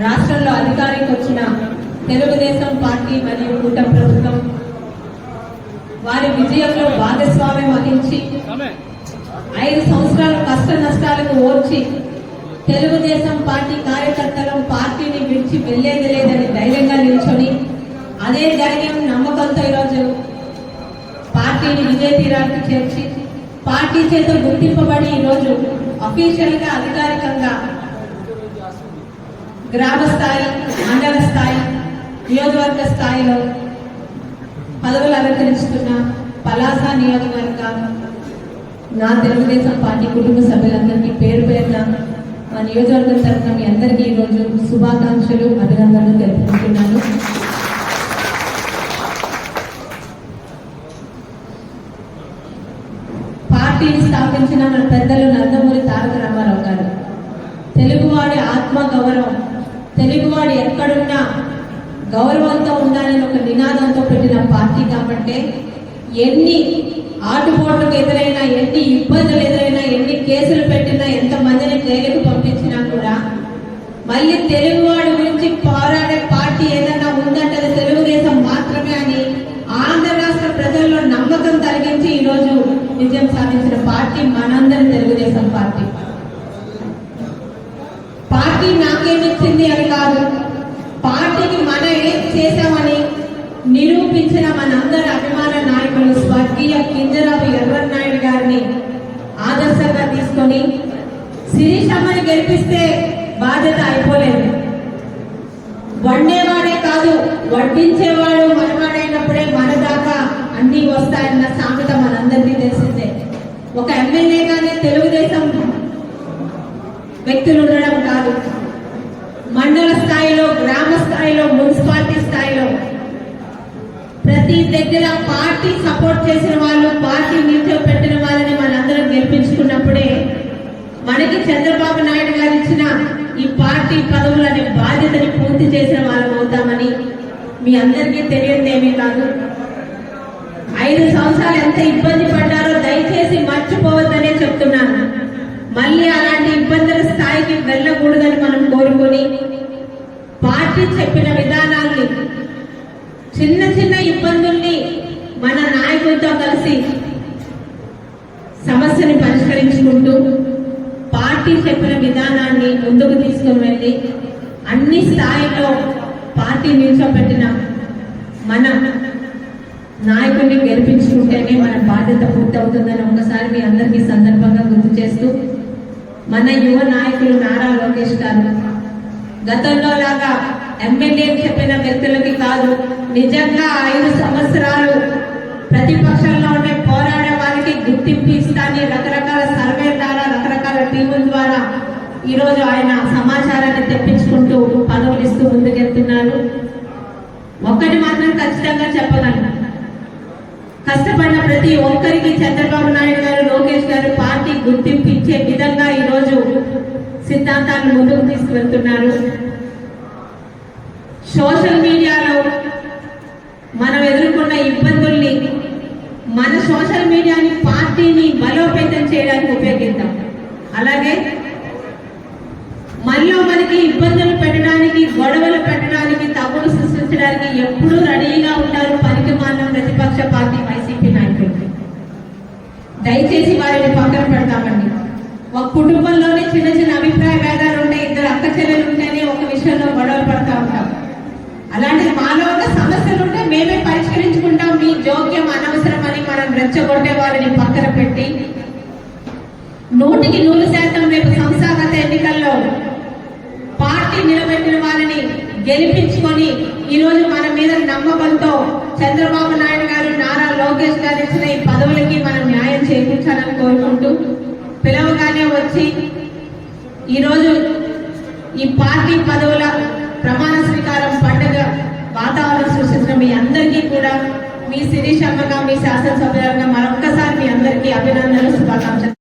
రాష్ట్రంలో అధికారికి వచ్చిన తెలుగుదేశం పార్టీ మరియు కూటమి ప్రభుత్వం వారి విజయంలో భాగస్వామ్యం వహించి ఐదు సంవత్సరాల కష్ట నష్టాలకు ఓర్చి తెలుగుదేశం పార్టీ కార్యకర్తలు పార్టీని విడిచి వెళ్ళేది లేదని ధైర్యంగా నిల్చొని అదే ధైర్యం నమ్మకంతో ఈరోజు పార్టీని విజయ తీరానికి చేర్చి పార్టీ చేత గుర్తింపబడి ఈరోజు అఫీషియల్గా అధికారికంగా గ్రామ స్థాయి మండల స్థాయి నియోజకవర్గ స్థాయిలో పదవులు అలంకరిస్తున్న పలాస నియోజకవర్గ నా తెలుగుదేశం పార్టీ కుటుంబ సభ్యులందరికీ పేరు పేరున మా నియోజకవర్గం తరఫున మీ అందరికీ ఈరోజు శుభాకాంక్షలు అభినందనలు తెలుపుకుంటున్నాను. పార్టీని స్థాపించిన మన పెద్దలు నందమూరి తారక రామారావు గారు. తెలుగువాడి ఆత్మ గౌరవం తెలుగువాడు ఎక్కడున్నా గౌరవంతో ఉండాలని ఒక నినాదంతో పెట్టిన పార్టీ కాబట్టి ఎన్ని ఆటుపోట్లకు ఎదురైనా ఎన్ని ఇబ్బందులు ఎదురైనా ఎన్ని కేసులు పెట్టినా ఎంత మందిని జైలుకు పంపించినా కూడా మళ్ళీ తెలుగువాడి గురించి పోరాడే పార్టీ ఏదైనా ఉందంటే అది తెలుగుదేశం మాత్రమే అని ఆంధ్ర రాష్ట్ర ప్రజల్లో నమ్మకం కలిగించి ఈరోజు విజయం సాధించిన పార్టీ మనందరి తెలుగుదేశం పార్టీ. పార్టీ నాకేమిచ్చింది అని కాదు. పార్టీకి మనం ఏం చేశామని నిరూపించిన మనందరి అభిమాన నాయకులు స్వర్గీయ కింజరాపు ఎర్రన్నాయుడు గారిని ఆదర్శంగా తీసుకొని శిరీషమ్మని గెలిపిస్తే బాధ్యత అయిపోలేదు. వండేవాడే కాదు వడ్డించేవాడు మనవాడైనప్పుడే మన దాకా అన్ని వస్తాయన్న సామెత మనందరికీ తెలిసిందే. ఒక ఎమ్మెల్యేగానే తెలుగుదేశం వ్యక్తులు ఉండడం కాదు మండల స్థాయిలో గ్రామ స్థాయిలో మున్సిపాలిటీ స్థాయిలో ప్రతి దగ్గర పార్టీ సపోర్ట్ చేసిన వాళ్ళు పార్టీ నిల్చోపెట్టిన వాళ్ళని మనందరం గెలిపించుకున్నప్పుడే మనకి చంద్రబాబు నాయుడు గారు ఇచ్చిన ఈ పార్టీ పదవులు అనే బాధ్యతని పూర్తి చేసిన వాళ్ళం అవుతామని మీ అందరికీ తెలియదేమీ కాదు. ఐదు సంవత్సరాలు ఎంత ఇబ్బంది పడ్డారో దయచేసి మర్చిపోవద్దనే చెప్తున్నాను. మళ్ళీ అలాంటి ఇబ్బందుల స్థాయికి వెళ్ళకూడదని మనం కోరుకొని పార్టీ చెప్పిన విధానాల్ని చిన్న చిన్న ఇబ్బందుల్ని మన నాయకులతో కలిసి సమస్యని పరిష్కరించుకుంటూ పార్టీ చెప్పిన విధానాన్ని ముందుకు తీసుకుని వెళ్ళి అన్ని స్థాయిలో పార్టీ నిల్చోబెట్టిన మన నాయకుడిని గెలిపించుకుంటేనే మన బాధ్యత పూర్తవుతుందని ఒకసారి మీ అందరికీ సందర్భంగా గుర్తు చేస్తూ మన యువ నాయకులు నారా లోకేష్ గారు గతంలో లాగా ఎమ్మెల్యే చెప్పిన వ్యక్తులకి కాదు. నిజంగా ఐదు సంవత్సరాలు ప్రతిపక్షంలో ఉండే పోరాడే వారికి గుర్తింపు ఇస్తాని రకరకాల సర్వే ద్వారా రకరకాల టీముల ద్వారా ఈరోజు ఆయన సమాచారాన్ని తెప్పించుకుంటూ పనులు ఇస్తూ ముందుకెళ్తున్నారు ఒక్కటి మాత్రం ఖచ్చితంగా చెప్పగలను. కష్టపడిన ప్రతి ఒక్కరికి చంద్రబాబు నాయుడు గారు లోకేష్ గారు పార్టీ గుర్తింపు ఇచ్చే విధంగా ఈరోజు సిద్ధాంతాన్ని ముందుకు తీసుకువెళ్తున్నారు. సోషల్ మీడియాలో మనం ఎదుర్కొన్న ఇబ్బందుల్ని మన సోషల్ మీడియాని పార్టీని బలోపేతం చేయడానికి ఉపయోగిద్దాం. అలాగే మనలో మనకి ఇబ్బందులు పెట్టడానికి గొడవలు పెట్టడానికి తప్పులు సృష్టించడానికి ఎప్పుడూ రెడీగా ఉంటారు పనికి మాలిన ప్రతిపక్ష పార్టీ వైసీపీ నాయకులు. దయచేసి వారిని పక్కన పెడతామండి. ఒక కుటుంబంలోనే చిన్న చిన్న అభిప్రాయ భేదాలు ఉంటాయి ఇద్దరు అక్క చెల్లెలు ఉంటేనే ఒక విషయంలో గొడవలు పడతా ఉంటాం అలాంటి మాలో ఒక సమస్యలు ఉంటే మేమే పరిష్కరించుకుంటాం మీ జోక్యం అనవసరమని మనం రెచ్చగొట్టే వారిని పక్కన పెట్టి. నూటికి నూరు శాతం రేపు సంస్థాగత ఎన్నికల్లో పార్టీ నిలబెట్టిన వారిని గెలిపించుకొని ఈ రోజు మన మీద నమ్మకంతో చంద్రబాబు నాయుడు గారు నారా లోకేష్ గారు ఇచ్చిన ఈ పదవులకి మనం న్యాయం చేకూర్చాలని కోరుకుంటూ పిలవగానే వచ్చి ఈరోజు ఈ పార్టీ పదవుల ప్రమాణ స్వీకారం పండుగ వాతావరణం సృష్టించిన మీ అందరికీ కూడా మీ శిరీష్ అమ్మగా మీ శాసనసభ్యులుగా మరొక్కసారి మీ అందరికీ అభినందనలు శుభాకాంక్షలు.